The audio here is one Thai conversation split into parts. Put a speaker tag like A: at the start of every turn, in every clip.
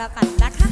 A: 来看。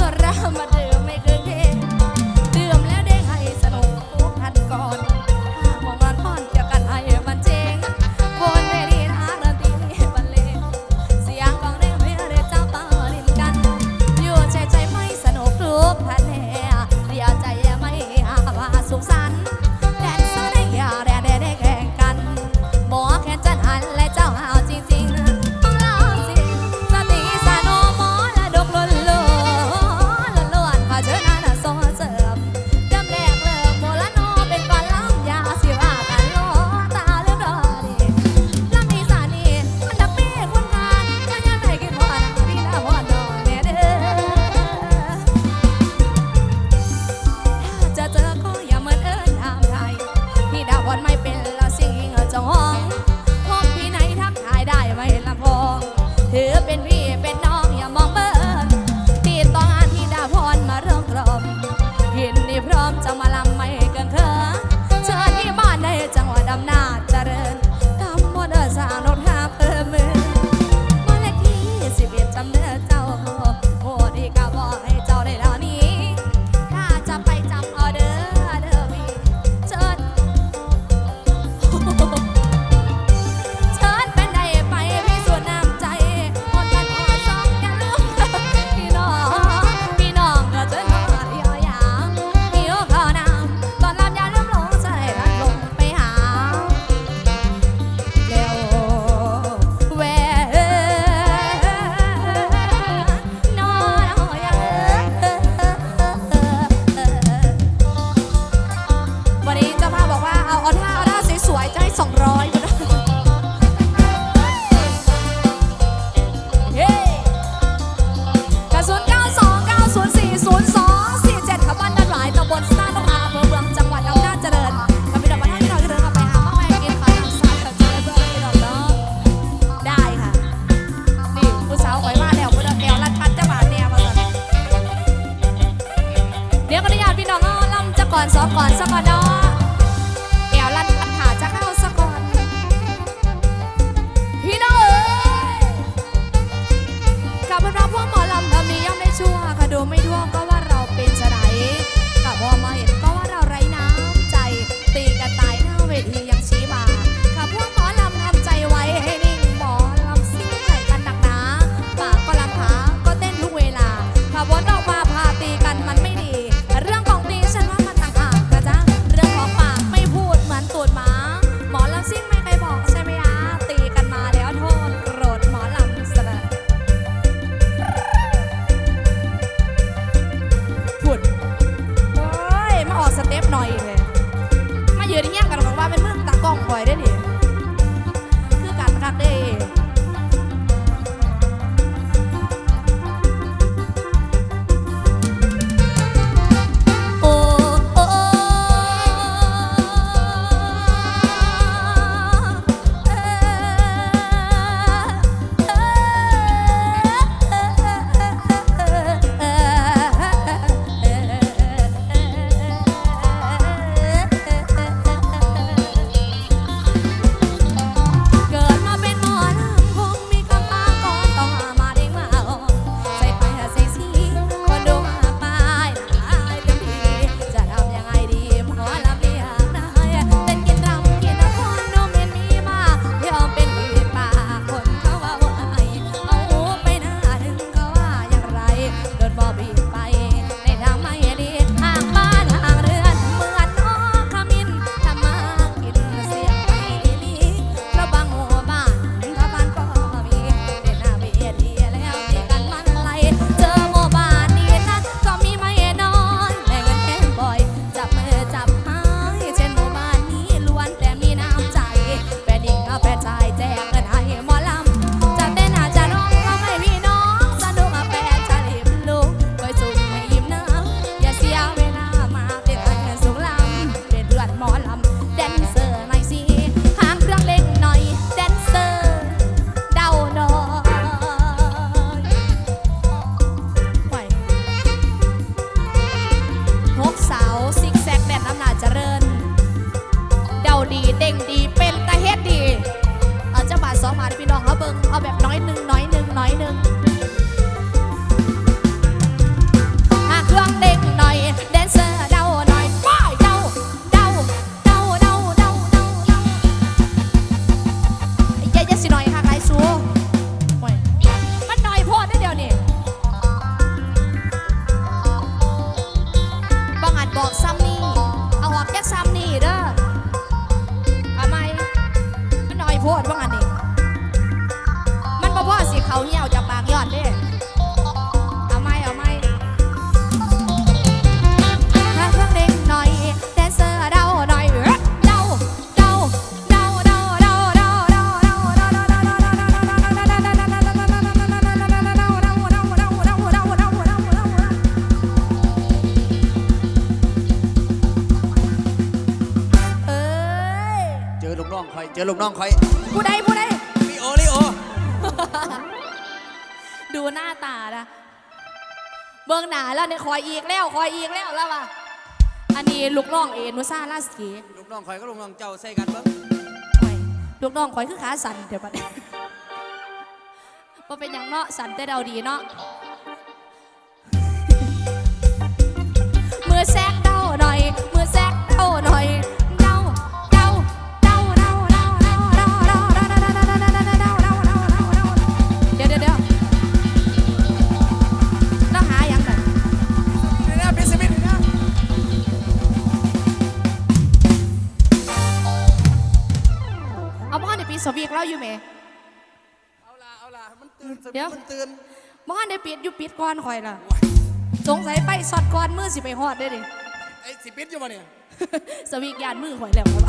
A: Ramadu. อยเลยมายืนเฮี้ยงกันบอกว่าเป็นมือตากล้องคอยเด้ เจอลูกน้องคอยผู้ใดผู้ใด
B: ลิโอลิโอ
A: ดูหน้าตานะ เบิ่งหนาแล้วเนี่ยคอยอีกแล้วคอยอีกแล้วแล้วว่ะอันนี้ลูกน้องเอนุซาราสกี
B: ลูกน้องคอยก็ลูกน้องเจ้าใส่กันเบิ้ง
A: โอ้ยลูกน้องคอยคือขาสั่นเดี๋ยวบัดนี้ว่าเป็นอย่างเนาะสั่นแต่เดาดีเนาะมือแซกเด เอาบ้านในปีสวีกเราอยู่ไหม
B: เอาล่ะเอาล่ะมันตื่นสมิ
A: เดี๋
B: ธ
A: ยว
B: มันตื่น
A: บ้านในปิดอยู่ปิดก่อนคอยล่ะสงสัยไปสอดก่อนมือสิไปฮอดได้ดิ
B: ไอ้สิปิดอยู่มาเนี่ย
A: สวีกยานมือคอยแล้วครับ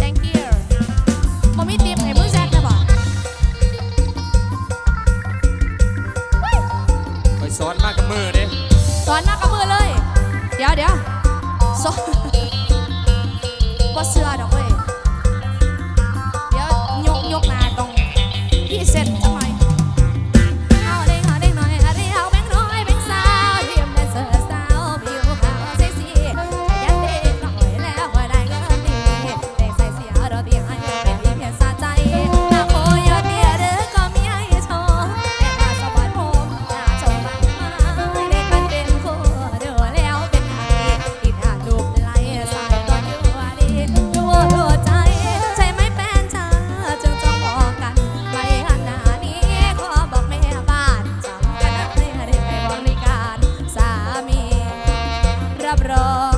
A: thank you มมีติมให้มือแซกได้ป่ะ
C: คอยสอนมากกับมือเด้
A: สอนมากับมือเลย เดี๋ยวเดี๋ยวสอน ボスアロ cabra.